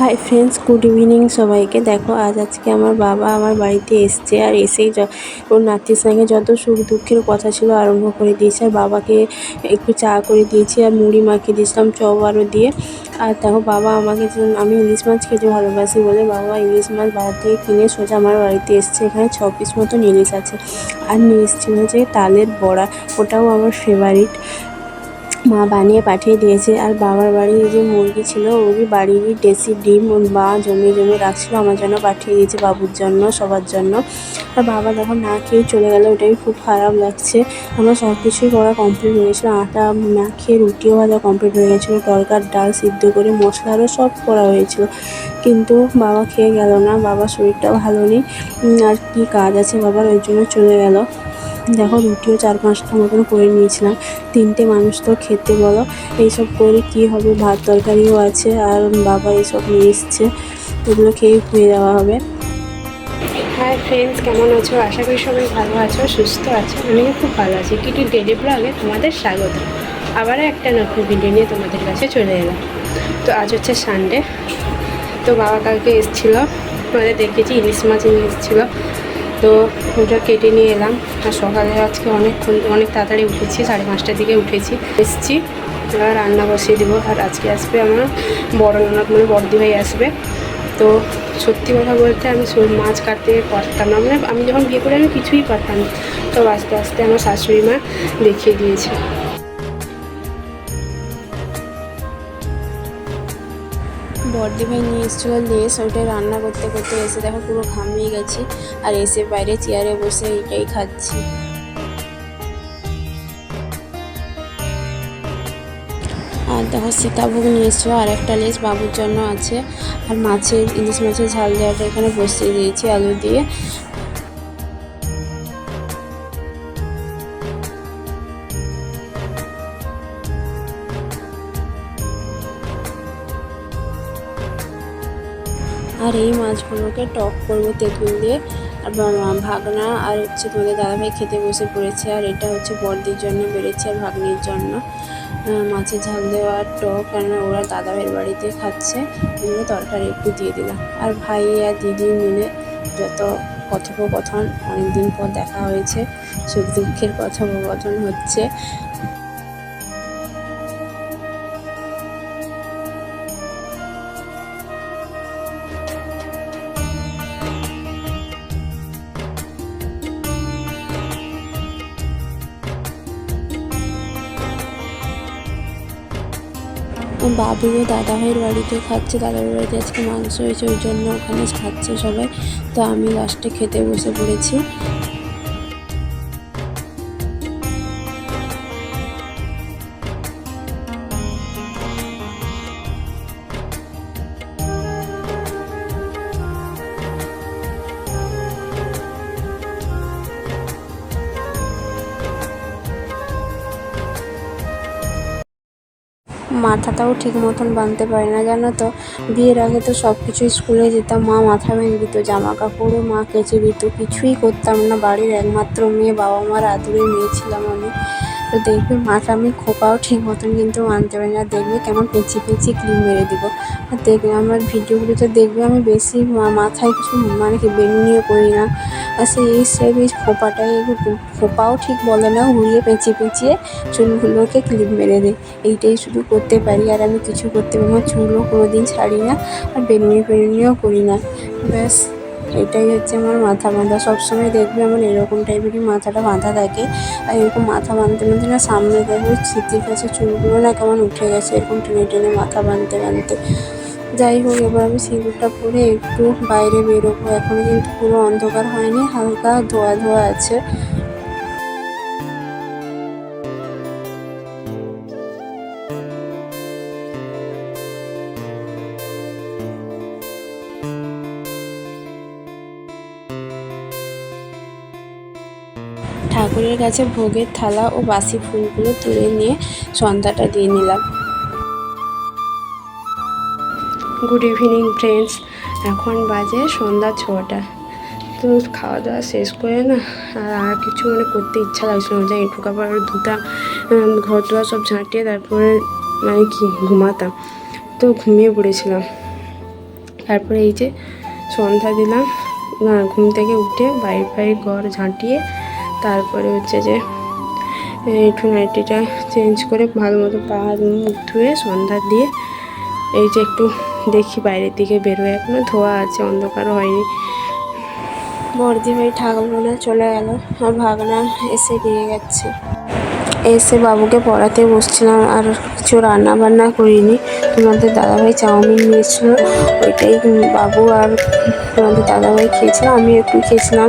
Hi friends good evening সবাইকে দেখো, আজ আজকে আমার বাবা আমার বাড়িতে এসছে আর এসেই য- ওর নাতির সঙ্গে যত সুখ দুঃখের কথা ছিল আরম্ভ করে দিয়েছে। আর বাবাকে একটু চা করে দিয়েছি আর মুড়ি মাখিয়ে দিয়েছিলাম, চপ আরও দিয়ে। আর দেখো, বাবা আমাকে আমি ইলিশ মাছ খেতে ভালোবাসি বলে বাবা ইলিশ মাছ বাজার থেকে কিনে সোজা আমার বাড়িতে এসছে। এখানে ছ পিস মতন ইলিশ আছে। আর নিয়ে এসেছিল হচ্ছে তালের বড়া, ওটাও আমার ফেভারিট মা বানিয়ে পাঠিয়ে দিয়েছে। আর বাবার বাড়ির যে মুরগি ছিল ওই বাড়িরই দেশি ডিম মা জমিয়ে জমিয়ে রাখছিল। আমার জন্য পাঠিয়ে দিয়েছে বাবুর জন্য, সবার জন্য। আর বাবা যখন না খেয়ে চলে গেল, ওটাই খুব খারাপ লাগছে। আমার সব কিছুই করা কমপ্লিট হয়ে গেছিল। আটা না খেয়ে রুটিও ভাজা কমপ্লিট হয়ে গেছিল। তরকার ডাল সিদ্ধ করে, মশলা আরও সব করা হয়েছিল। কিন্তু বাবা খেয়ে গেল না, বাবার শরীরটা ভালো নেই। আর কি কাজ আছে বাবার, ওই জন্য চলে গেল। দেখো রুটিও চার পাঁচটা মতন করে নিয়েছিলাম। তিনটে মানুষ তো খেতে বলো, এইসব করে কি হবে? ভাত তরকারিও আছে আর বাবা এইসব নিয়ে এসছে। এগুলো খেয়ে শুয়ে দেওয়া হবে। হাই ফ্রেন্ডস কেমন আছো? আশা করি সবাই ভালো আছো, সুস্থ আছো। আমিও খুব ভালো আছি। কিটু ডেলি ব্লগে তোমাদের স্বাগত। আবারও একটা নতুন ভিডিও নিয়ে তোমাদের কাছে চলে এলাম। তো আজ হচ্ছে সানডে তো বাবা কালকে এসেছিল মানে দেখেছি ইলিশ মাছ নিয়ে এসেছিল। তো ওটা কেটে নিয়ে এলাম। আর সকালে আজকে অনেকক্ষণ, অনেক তাড়াতাড়ি উঠেছি, সাড়ে পাঁচটার দিকে উঠেছি। এসেছি আর রান্না বসিয়ে দেবো। আর আজকে আসবে আমার বড় ননদ মানে বড়দি ভাই আসবে। তো সত্যি কথা বলতে আমি মাছ কাটতে পারতাম না। মানে আমি যখন বিয়ে করে আমি কিছুই পারতাম তো আস্তে আস্তে আমার শাশুড়ি মা দেখিয়ে দিয়েছে। বর্দি ভাই নিয়ে এসেছিল লেস ওইটাই রান্না করতে করতে এসে দেখো পুরো ঘামিয়ে গেছে। আর এসে বাইরে চেয়ারে বসে এইটাই খাচ্ছি। আর দেখো সীতাভোগ নিয়ে এসেছিল, আর একটা লেস বাবুর জন্য আছে। আর মাছের, ইলিশ মাছের ঝাল দেওয়াটা এখানে বসিয়ে দিয়েছি আলু দিয়ে। আর এই মাছগুলোকে টক করব তেঁতুল দিয়ে। আর ভাগনা আর হচ্ছে তোমাদের দাদাভাই খেতে বসে পড়েছে, আর এটা হচ্ছে বর্দির জন্য বেড়েছে আর ভাগ্নির জন্য। মাছের ঝাল দেওয়া আর টক, কেননা ওরা দাদাভাইয়ের বাড়িতে খাচ্ছে, এগুলো তরকারি একটু দিয়ে দিলাম। আর ভাই আর দিদি মিলে যত কথোপকথন, অনেকদিন পর দেখা হয়েছে, সুখ দুঃখের কথোপকথন হচ্ছে। বাবুও দাদাভাইয়ের বাড়িতে খাচ্ছে দাদাভাইয়ের বাড়িতে আজকে মাংস হয়েছে, ওই জন্য ওখানে খাচ্ছে সবাই। তো আমি লাস্টে খেতে বসে পড়েছি। মাথাটাও ঠিক মতন বাঁধতে পারি না, জানো তো? বিয়ের আগে তো সব কিছুই স্কুলে যেতাম, মা মাথা বেঁধে দিত জামা কাপড়ও মা কেচে দিত, কিছুই করতাম না। বাড়ির একমাত্র মেয়ে বাবা মার আদুরে মেয়ে ছিলাম আমি। তো দেখবে মাথা আমি খোপাও ঠিক মতন কিন্তু মানতে পারি না। দেখবে কেমন পেঁচি পেঁচি ক্রিম মেরে দিব। আর দেখবে আমার ভিডিওগুলোতে দেখবে আমি বেশি মাথায় কিছু মানে কি বেনুনিও করি না। সেই এই এই খোপাটাই খোপাও ঠিক বলে না ঘুরিয়ে পেঁচিয়ে পেঁচিয়ে চুলগুলোকে ক্লিপ মেরে দিই এইটাই শুধু করতে পারি, আর আমি কিছু করতে পারি আমার চুলও কোনো দিন ছাড়ি না, আর বেনুনি ফেনুনিও করি না। ব্যাস, এটাই হচ্ছে আমার মাথা বাঁধা। সবসময় দেখবে আমার এরকম টাইপেরই মাথাটা বাঁধা থাকে, আর এরকম মাথা বাঁধতে বাঁধতে না সামনে দেখবে স্মৃতির কাছে চুলগুলো না কেমন উঠে গেছে, এরকম টেনে টেনে মাথা বাঁধতে বাঁধতে। যাই হোক, এবার আমি সিঁদুরটা পরে একটু বাইরে বেরোবো। এখনও কিন্তু পুরো অন্ধকার হয়নি, হালকা ধোয়া ধোয়া আছে। ঠাকুরের কাছে ভোগের থালা ও বাসি ফুলগুলো তুলে নিয়ে সন্ধ্যাটা দিয়ে নিলাম। গুড ইভিনিং ফ্রেন্ডস এখন বাজে সন্ধ্যা ছটা। তো খাওয়া দাওয়া শেষ করে না, আর আর কিছু মানে করতে ইচ্ছা লাগছিল না। যে একটু কাপড় ধুতাম ঘর দোয়া সব ঝাঁটিয়ে তারপরে মানে কি ঘুমাতাম। তো ঘুমিয়ে পড়েছিলাম। তারপরে এই যে সন্ধ্যা দিলাম, না, ঘুম থেকে উঠে বাইরে বাইরে ঘর ঝাঁটিয়ে তারপরে হচ্ছে যে একটু নাইটিটা চেঞ্জ করে ভালো মতো পাহাড় মুখ ধুয়ে সন্ধ্যা দিয়ে এই যে একটু দেখি বাইরের দিকে বেরোয়। এখনও ধোয়া আছে, অন্ধকার হয়নি। বর্দি ভাই ঠাকুর চলে গেল। আর ভাগনা এসে দিয়ে গেছে। এসে বাবুকে পড়াতে বসছিলাম আর কিছু রান্না বান্না করিনি। তোমাদের দাদাভাই চাউমিন নিয়েছিল, ওইটাই বাবু আর তোমাদের দাদাভাই খেয়েছিল, আমি একটু খেয়েছিলাম।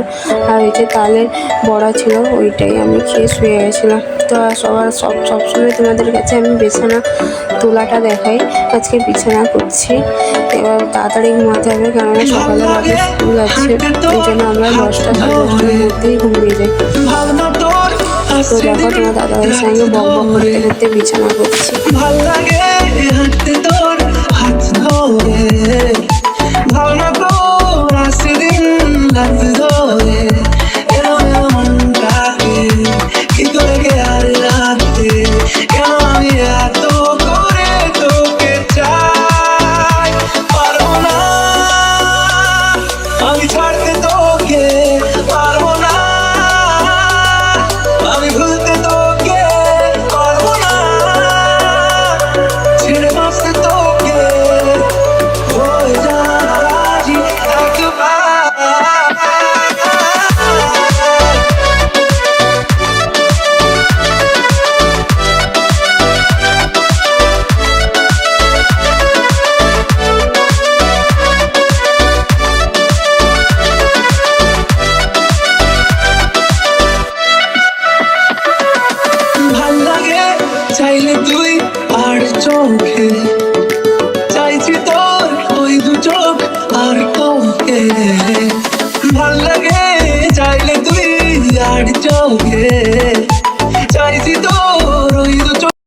আর ওই যে তালের বড়া ছিল, ওইটাই আমি খেয়ে শুয়ে গেছিলাম। তো সবার সব সবসময় তোমাদের কাছে আমি বিছানা তোলাটা দেখাই। আজকে বিছানা করছি। এবার তাড়াতাড়ি ঘুমাতে হবে, কেননা সকালে বাবু স্কুল আছে, ওই জন্য আমরা দশটা সাড়ে দশটার মধ্যেই ঘুমিয়ে যাই। তো দেখো তোমার দাদাভাইয়ের সঙ্গে বক বক করতে করতে বিছানা করছি। ভালো লাগে হাঁটতে তোর, হাত ধরে। চোখে। চাইছি তোর ওই দু চোখ আর কমকে ভালো লাগে চাইলে তুই আর চোখে।